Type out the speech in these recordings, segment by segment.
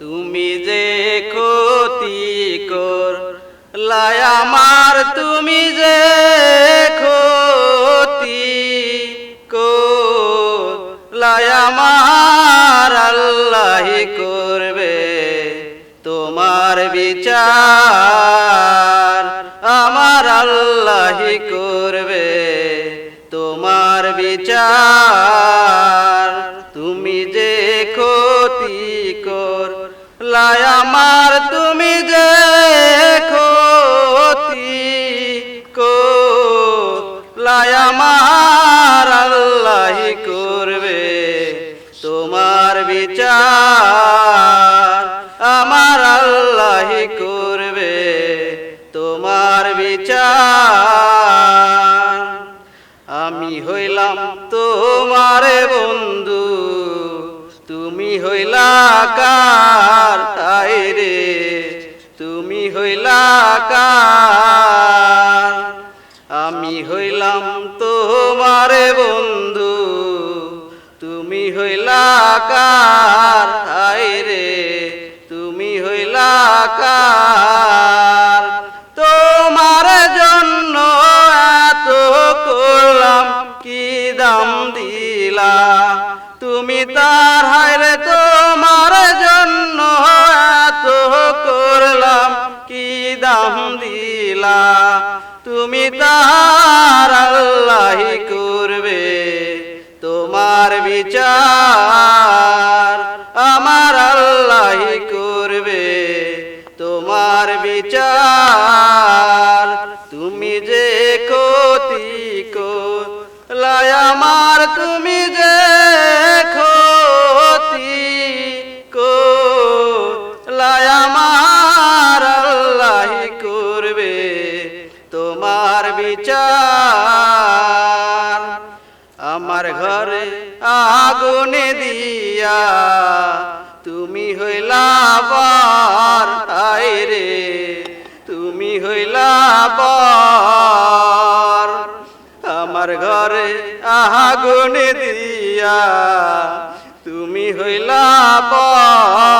তুমি যে ক্ষতি কর লায় আমার, তুমি যে ক্ষতি আমার, আল্লাহ করবে তোমার বিচার। আমার আল্লাহ করবে তোমার বিচার। বিচার আমার আল্লাহ করবে তোমার বিচার। আমি হইলাম তোমার বন্ধু, তুমি হইলা কার? তাই রে, তুমি হইলা কার? আমি হইলাম তোমার বন্ধু তুমি হইলা কার? তাই রে, তুমি হইলা কার? তোমার জন্য এত করলাম, কি দাম দিলা? তুমি তার হাই রে, তোমার জন্য এত করলাম, কি দাম দিলা? তুমি তার আল্লাহ বিচার আমার আল্লাহ করবে, তোমার বিচার। তুমি যে ক্ষতি লায় আমার তুমি যে ক্ষতি লায় আল্লাহ করবে, তোমার বিচার। আমার ঘরে আগুনে দিয়া তুমি হইলা রে তুমি হইলা বার। আমার ঘরে আগুনে দিয়া তুমি হইলা পর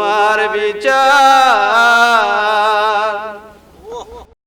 তোমার বিচার